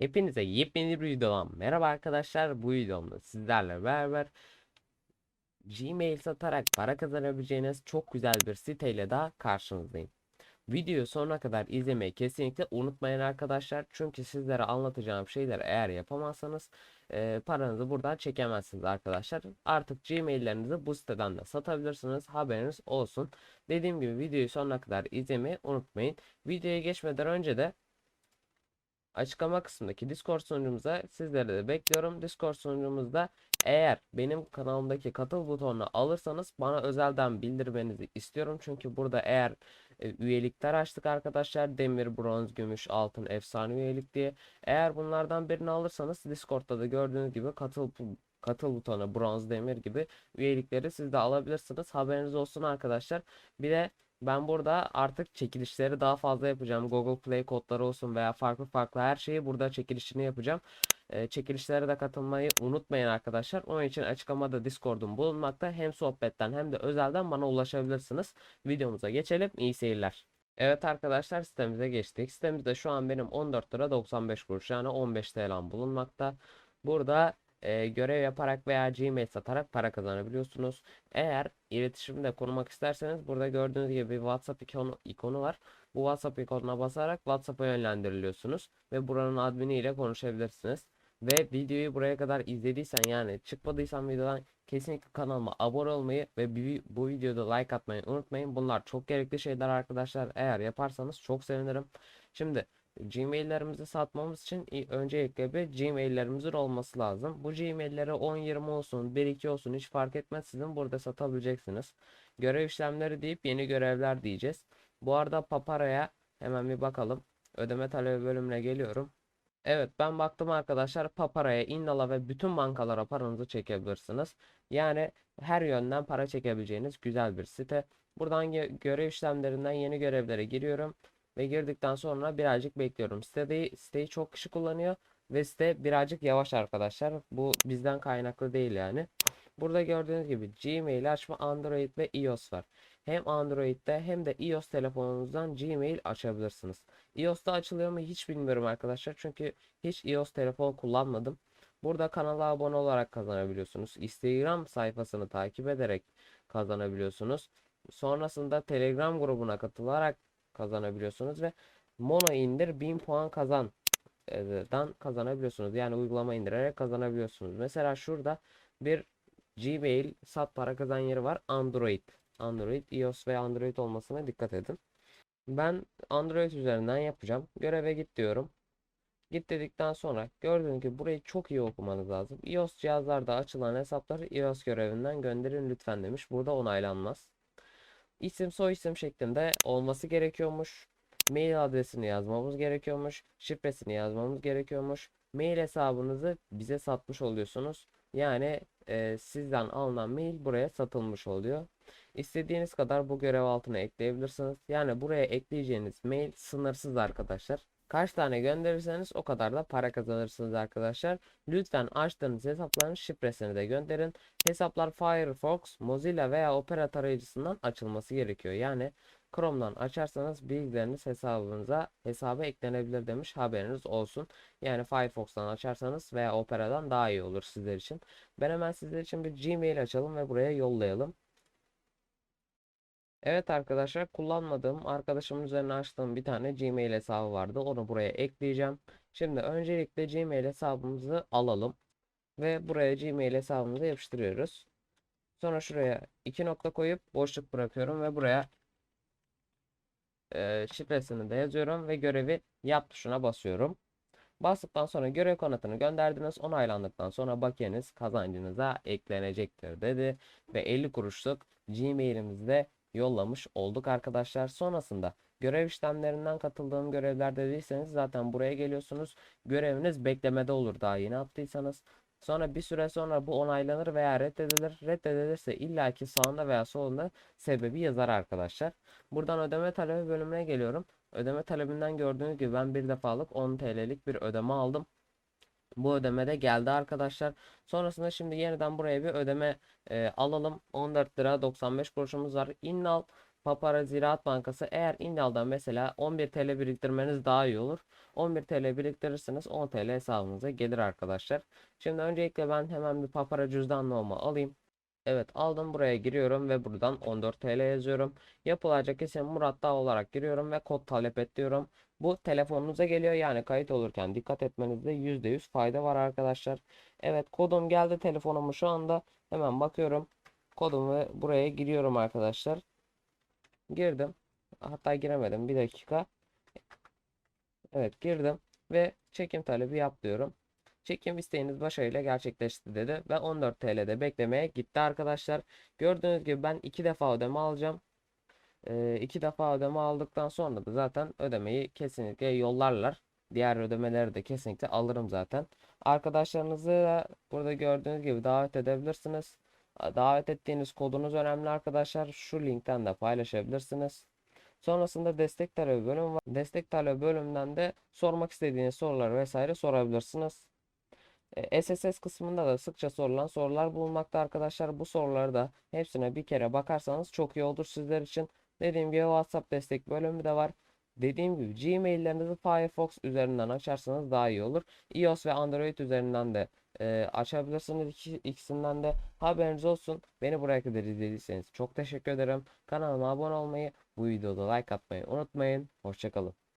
Hepinize yepyeni bir videodan merhaba arkadaşlar. Bu videomda sizlerle beraber Gmail satarak para kazanabileceğiniz çok güzel bir siteyle daha karşınızdayım. Videoyu sonuna kadar izlemeyi kesinlikle unutmayın arkadaşlar. Çünkü sizlere anlatacağım şeyleri eğer yapamazsanız e, paranızı buradan çekemezsiniz arkadaşlar. Artık Gmail'lerinizi bu siteden de satabilirsiniz. Haberiniz olsun. Dediğim gibi videoyu sonuna kadar izlemeyi unutmayın. Videoya geçmeden önce de açıklama kısmındaki Discord sunucumuza sizleri de bekliyorum. Discord sunucumuzda eğer benim kanalımdaki katıl butonunu alırsanız bana özelden bildirmenizi istiyorum. Çünkü burada eğer e, üyelikler açtık arkadaşlar. Demir, bronz, gümüş, altın, efsane üyelik diye. Eğer bunlardan birini alırsanız Discord'da da gördüğünüz gibi katıl katıl butonu, bronz, demir gibi üyelikleri siz de alabilirsiniz. Haberiniz olsun arkadaşlar. Bir de ben burada artık çekilişleri daha fazla yapacağım. Google Play kodları olsun veya farklı farklı her şeyi burada çekilişini yapacağım. Ee, çekilişlere de katılmayı unutmayın arkadaşlar. Onun için açıklamada Discord'um bulunmakta. Hem sohbetten hem de özelden bana ulaşabilirsiniz. Videomuza geçelim. İyi seyirler. Evet arkadaşlar sitemize geçtik. Sitemizde şu an benim 14 lira 95 kuruş yani 15 TL bulunmakta. Burada e, görev yaparak veya Gmail satarak para kazanabiliyorsunuz. Eğer iletişimde kurmak isterseniz burada gördüğünüz gibi bir WhatsApp ikonu, ikonu var. Bu WhatsApp ikonuna basarak WhatsApp'a yönlendiriliyorsunuz ve buranın admini ile konuşabilirsiniz. Ve videoyu buraya kadar izlediysen yani çıkmadıysan videodan kesinlikle kanalıma abone olmayı ve bu videoda like atmayı unutmayın. Bunlar çok gerekli şeyler arkadaşlar. Eğer yaparsanız çok sevinirim. Şimdi Gmail'lerimizi satmamız için öncelikle bir Gmail'lerimizin olması lazım. Bu Gmail'leri 10-20 olsun, 1-2 olsun hiç fark etmez sizin burada satabileceksiniz. Görev işlemleri deyip yeni görevler diyeceğiz. Bu arada Papara'ya hemen bir bakalım. Ödeme talebi bölümüne geliyorum. Evet ben baktım arkadaşlar Papara'ya, Indal'a ve bütün bankalara paranızı çekebilirsiniz. Yani her yönden para çekebileceğiniz güzel bir site. Buradan gö- görev işlemlerinden yeni görevlere giriyorum. Ve girdikten sonra birazcık bekliyorum. Siteyi, siteyi çok kişi kullanıyor. Ve site birazcık yavaş arkadaşlar. Bu bizden kaynaklı değil yani. Burada gördüğünüz gibi Gmail açma Android ve iOS var. Hem Android'de hem de iOS telefonunuzdan Gmail açabilirsiniz. iOS'ta açılıyor mu hiç bilmiyorum arkadaşlar. Çünkü hiç iOS telefon kullanmadım. Burada kanala abone olarak kazanabiliyorsunuz. Instagram sayfasını takip ederek kazanabiliyorsunuz. Sonrasında Telegram grubuna katılarak kazanabiliyorsunuz ve Mono indir 1000 puan kazan e, dan kazanabiliyorsunuz. Yani uygulama indirerek kazanabiliyorsunuz. Mesela şurada bir Gmail sat para kazan yeri var. Android. Android, iOS ve Android olmasına dikkat edin. Ben Android üzerinden yapacağım. Göreve git diyorum. Git dedikten sonra gördüğünüz gibi burayı çok iyi okumanız lazım. iOS cihazlarda açılan hesapları iOS görevinden gönderin lütfen demiş. Burada onaylanmaz. İsim soyisim şeklinde olması gerekiyormuş. Mail adresini yazmamız gerekiyormuş. Şifresini yazmamız gerekiyormuş. Mail hesabınızı bize satmış oluyorsunuz. Yani e, sizden alınan mail buraya satılmış oluyor. İstediğiniz kadar bu görev altına ekleyebilirsiniz. Yani buraya ekleyeceğiniz mail sınırsız arkadaşlar. Kaç tane gönderirseniz o kadar da para kazanırsınız arkadaşlar. Lütfen açtığınız hesapların şifresini de gönderin. Hesaplar Firefox, Mozilla veya Opera tarayıcısından açılması gerekiyor. Yani Chrome'dan açarsanız bilgileriniz hesabınıza hesaba eklenebilir demiş haberiniz olsun. Yani Firefox'tan açarsanız veya Opera'dan daha iyi olur sizler için. Ben hemen sizler için bir Gmail açalım ve buraya yollayalım. Evet arkadaşlar kullanmadığım arkadaşımın üzerine açtığım bir tane Gmail hesabı vardı. Onu buraya ekleyeceğim. Şimdi öncelikle Gmail hesabımızı alalım. Ve buraya Gmail hesabımızı yapıştırıyoruz. Sonra şuraya iki nokta koyup boşluk bırakıyorum ve buraya e, şifresini de yazıyorum ve görevi yap tuşuna basıyorum. Bastıktan sonra görev kanıtını gönderdiniz. Onaylandıktan sonra bakiyeniz kazancınıza eklenecektir dedi. Ve 50 kuruşluk Gmail'imizde yollamış olduk arkadaşlar. Sonrasında görev işlemlerinden katıldığım görevler dediyseniz zaten buraya geliyorsunuz. Göreviniz beklemede olur daha yeni attıysanız. Sonra bir süre sonra bu onaylanır veya reddedilir. Reddedilirse illaki sağında veya solunda sebebi yazar arkadaşlar. Buradan ödeme talebi bölümüne geliyorum. Ödeme talebinden gördüğünüz gibi ben bir defalık 10 TL'lik bir ödeme aldım. Bu ödeme de geldi arkadaşlar. Sonrasında şimdi yeniden buraya bir ödeme e, alalım. 14 lira 95 kuruşumuz var. Innal Papara Ziraat Bankası eğer İndal'dan mesela 11 TL biriktirmeniz daha iyi olur. 11 TL biriktirirseniz 10 TL hesabınıza gelir arkadaşlar. Şimdi öncelikle ben hemen bir Papara cüzdanlığımı alayım. Evet aldım buraya giriyorum ve buradan 14 TL yazıyorum. Yapılacak isim Murat Dağ olarak giriyorum ve kod talep et diyorum. Bu telefonunuza geliyor yani kayıt olurken dikkat etmenizde %100 fayda var arkadaşlar. Evet kodum geldi telefonumu şu anda hemen bakıyorum. Kodumu buraya giriyorum arkadaşlar. Girdim. Hatta giremedim bir dakika. Evet girdim ve çekim talebi yap diyorum. Çekim isteğiniz başarıyla gerçekleşti dedi ve 14 TL'de beklemeye gitti arkadaşlar. Gördüğünüz gibi ben iki defa ödeme alacağım. Ee, iki defa ödeme aldıktan sonra da zaten ödemeyi kesinlikle yollarlar. Diğer ödemeleri de kesinlikle alırım zaten. Arkadaşlarınızı da burada gördüğünüz gibi davet edebilirsiniz. Davet ettiğiniz kodunuz önemli arkadaşlar. Şu linkten de paylaşabilirsiniz. Sonrasında destek talebi bölümü var. Destek talebi bölümünden de sormak istediğiniz soruları vesaire sorabilirsiniz. E, SSS kısmında da sıkça sorulan sorular bulunmakta arkadaşlar. Bu soruları da hepsine bir kere bakarsanız çok iyi olur sizler için. Dediğim gibi WhatsApp destek bölümü de var. Dediğim gibi Gmail'lerinizi Firefox üzerinden açarsanız daha iyi olur. iOS ve Android üzerinden de e, açabilirsiniz. İki, ikisinden de haberiniz olsun. Beni buraya kadar izlediyseniz çok teşekkür ederim. Kanalıma abone olmayı, bu videoda like atmayı unutmayın. Hoşçakalın.